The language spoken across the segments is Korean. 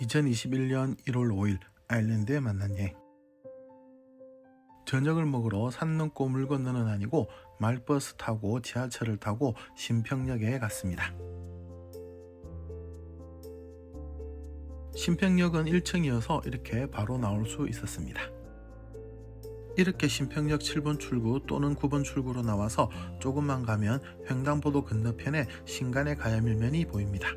2021년 1월 5일 아일랜드에 만난 예. 저녁을 먹으러 산 넘고 물 건너는 아니고 말버스 타고 지하철을 타고 신평역에 갔습니다. 신평역은 1층이어서 이렇게 바로 나올 수 있었습니다. 이렇게 신평역 7번 출구 또는 9번 출구로 나와서 조금만 가면 횡단보도 건너편에 신간의 가야밀면이 보입니다.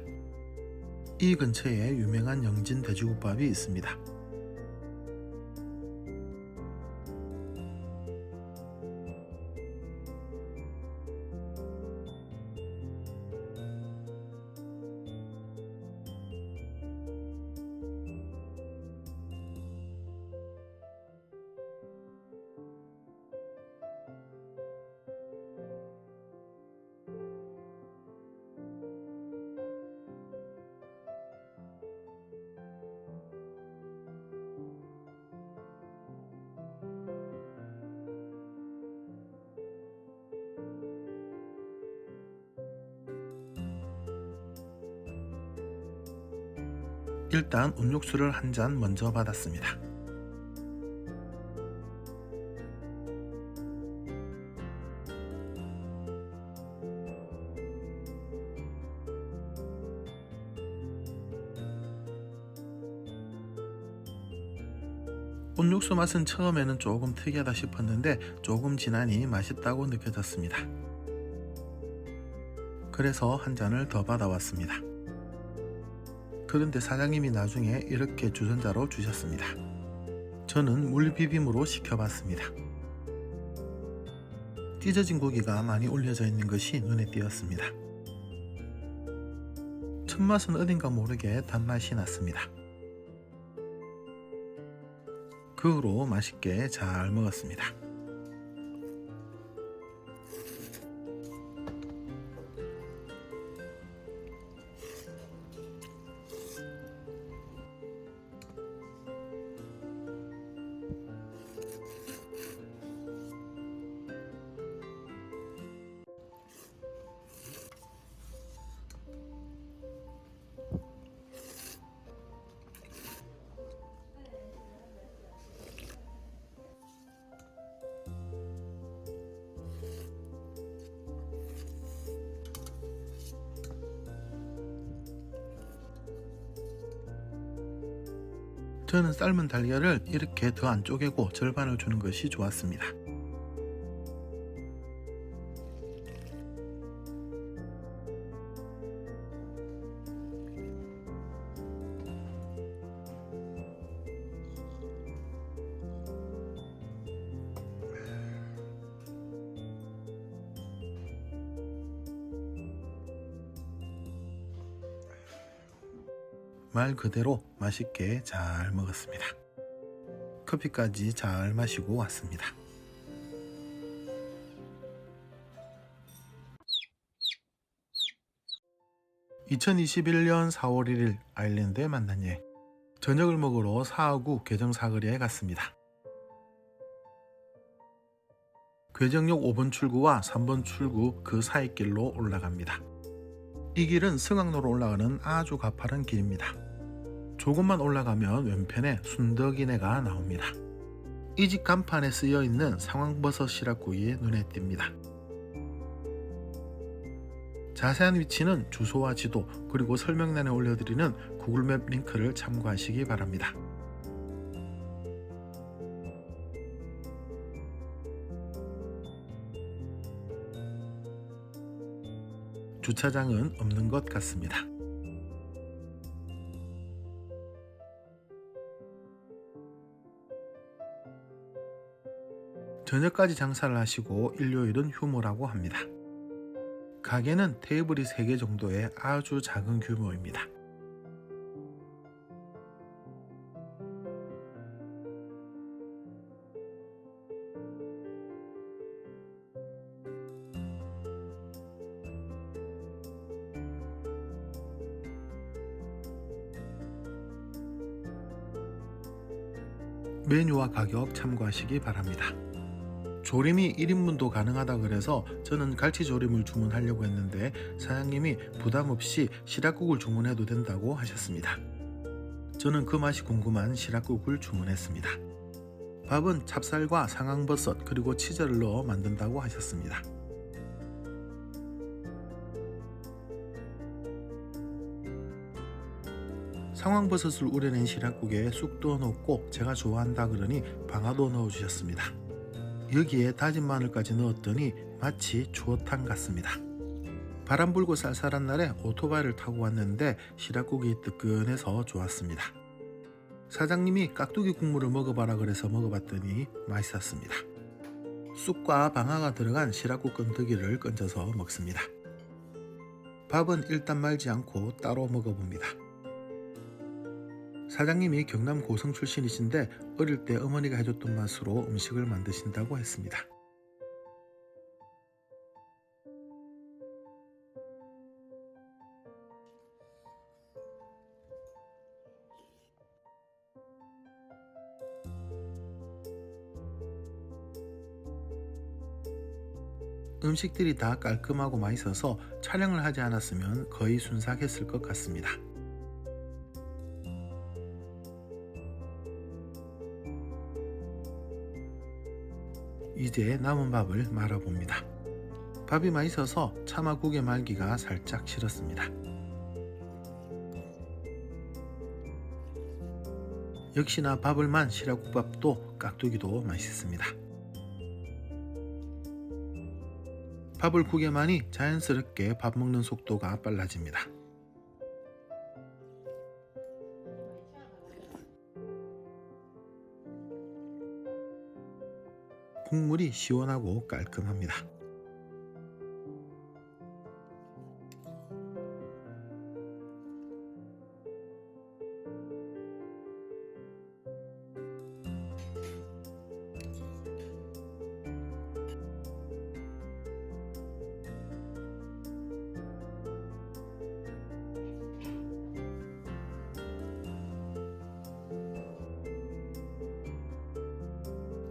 이 근처에 유명한 영진 돼지국밥이 있습니다. 일단 음료수를 한 잔 먼저 받았습니다. 음료수 맛은 처음에는 조금 특이하다 싶었는데 조금 지나니 맛있다고 느껴졌습니다. 그래서 한 잔을 더 받아왔습니다. 그런데 사장님이 나중에 이렇게 주전자로 주셨습니다. 저는 물비빔으로 시켜봤습니다. 찢어진 고기가 많이 올려져 있는 것이 눈에 띄었습니다. 첫 맛은 어딘가 모르게 단맛이 났습니다. 그 후로 맛있게 잘 먹었습니다. 저는 삶은 달걀을 이렇게 더 안 쪼개고 절반을 주는 것이 좋았습니다. 말 그대로 맛있게 잘 먹었습니다. 커피까지 잘 마시고 왔습니다. (2021년 4월 1일) 아일랜드에 만난 예 저녁을 먹으러 사하구 괴정 사거리에 갔습니다. 괴정역 5번 출구와 3번 출구 그 사이 길로 올라갑니다. 이 길은 승강로로 올라가는 아주 가파른 길입니다. 조금만 올라가면 왼편에 순덕이네가 나옵니다. 이 집 간판에 쓰여 있는 상황버섯 시락구이에 눈에 띕니다. 자세한 위치는 주소와 지도 그리고 설명란에 올려드리는 구글맵 링크를 참고하시기 바랍니다. 주차장은 없는 것 같습니다. 저녁까지 장사를 하시고 일요일은 휴무라고 합니다. 가게는 테이블이 3개 정도의 아주 작은 규모입니다. 메뉴와 가격 참고하시기 바랍니다. 조림이 1인분도 가능하다 그래서 저는 갈치 조림을 주문하려고 했는데 사장님이 부담 없이 시락국을 주문해도 된다고 하셨습니다. 저는 그 맛이 궁금한 시락국을 주문했습니다. 밥은 찹쌀과 상황버섯 그리고 치즈를 넣어 만든다고 하셨습니다. 상황버섯을 우려낸 시락국에 쑥도 넣고 제가 좋아한다 그러니 방아도 넣어주셨습니다. 여기에 다진 마늘까지 넣었더니 마치 추어탕 같습니다. 바람 불고 쌀쌀한 날에 오토바이를 타고 왔는데 시락국이 뜨끈해서 좋았습니다. 사장님이 깍두기 국물을 먹어봐라 그래서 먹어봤더니 맛있었습니다. 쑥과 방아가 들어간 시락국 건더기를 건져서 먹습니다. 밥은 일단 말지 않고 따로 먹어봅니다. 사장님이 경남 고성 출신이신데 어릴 때 어머니가 해줬던 맛으로 음식을 만드신다고 했습니다. 음식들이 다 깔끔하고 맛있어서 촬영을 하지 않았으면 거의 순삭했을 것 같습니다. 이제 남은 밥을 말아봅니다. 밥이 맛있어서 차마국의 말기가 살짝 싫었습니다. 역시나 밥을 만 시라국밥도 깍두기도 맛있습니다. 밥을 국에 많이 자연스럽게 밥 먹는 속도가 빨라집니다. 국물이 시원하고 깔끔합니다.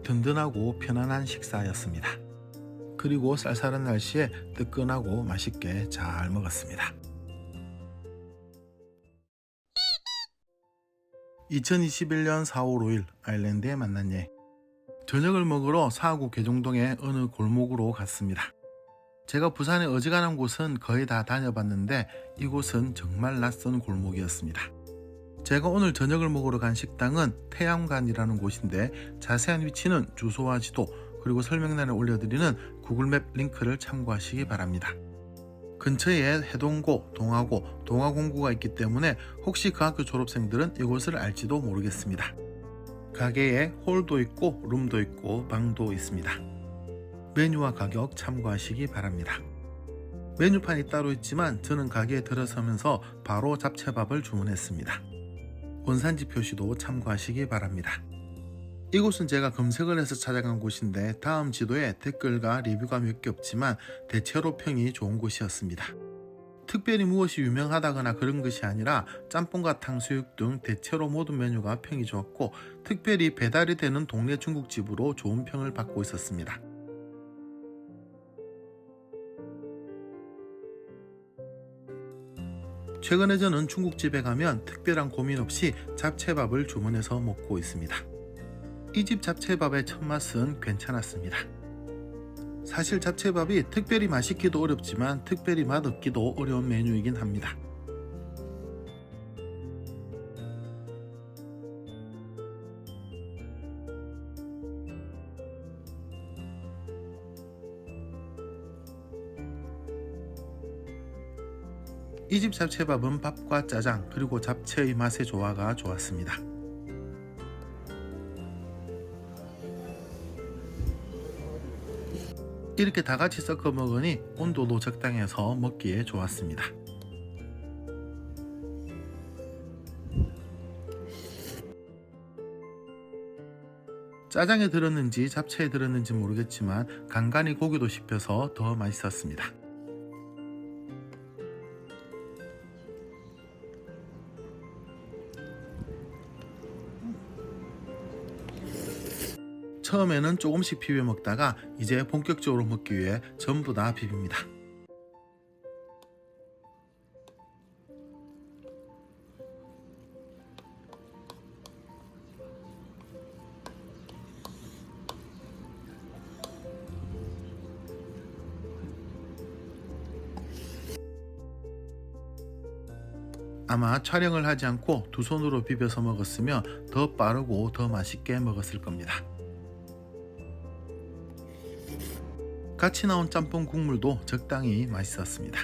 든든하고 편안한 식사였습니다. 그리고 쌀쌀한 날씨에 뜨끈하고 맛있게 잘 먹었습니다. 2021년 4월 5일 아일랜드에 만난 예. 저녁을 먹으러 사구 계종동의 어느 골목으로 갔습니다. 제가 부산에 어지간한 곳은 거의 다 다녀봤는데 이곳은 정말 낯선 골목이었습니다. 제가 오늘 저녁을 먹으러 간 식당은 태양관이라는 곳인데 자세한 위치는 주소와 지도 그리고 설명란에 올려드리는 구글맵 링크를 참고하시기 바랍니다. 근처에 해동고, 동아고, 동아공고가 있기 때문에 혹시 그 학교 졸업생들은 이곳을 알지도 모르겠습니다. 가게에 홀도 있고 룸도 있고 방도 있습니다. 메뉴와 가격 참고하시기 바랍니다. 메뉴판이 따로 있지만 저는 가게에 들어서면서 바로 잡채밥을 주문했습니다. 원산지 표시도 참고하시기 바랍니다. 이곳은 제가 검색을 해서 찾아간 곳인데 다음 지도에 댓글과 리뷰가 몇 개 없지만 대체로 평이 좋은 곳이었습니다. 특별히 무엇이 유명하다거나 그런 것이 아니라 짬뽕과 탕수육 등 대체로 모든 메뉴가 평이 좋았고 특별히 배달이 되는 동네 중국집으로 좋은 평을 받고 있었습니다. 최근에 저는 중국집에 가면 특별한 고민 없이 잡채밥을 주문해서 먹고 있습니다. 이 집 잡채밥의 첫 맛은 괜찮았습니다. 사실 잡채밥이 특별히 맛있기도 어렵지만 특별히 맛없기도 어려운 메뉴이긴 합니다. 이 집 잡채밥은 밥과 짜장 그리고 잡채의 맛의 조화가 좋았습니다. 이렇게 다 같이 섞어 먹으니 온도도 적당해서 먹기에 좋았습니다. 짜장에 들었는지 잡채에 들었는지 모르겠지만 간간히 고기도 씹혀서 더 맛있었습니다. 처음에는 조금씩 비벼 먹다가 이제 본격적으로 먹기 위해 전부 다 비빕니다. 아마 촬영을 하지 않고 두 손으로 비벼서 먹었으면 더 빠르고 더 맛있게 먹었을 겁니다. 같이 나온 짬뽕 국물도 적당히 맛있었습니다.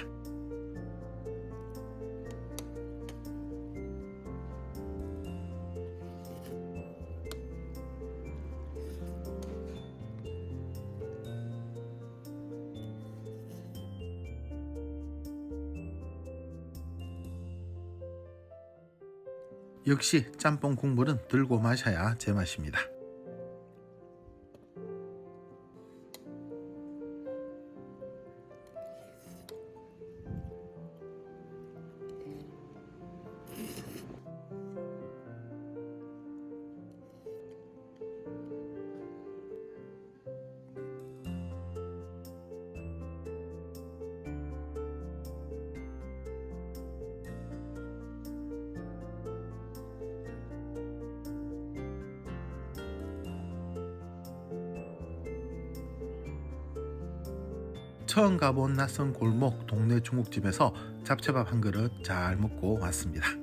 역시 짬뽕 국물은 들고 마셔야 제맛입니다. 처음 가본 낯선 골목 동네 중국집에서 잡채밥 한 그릇 잘 먹고 왔습니다.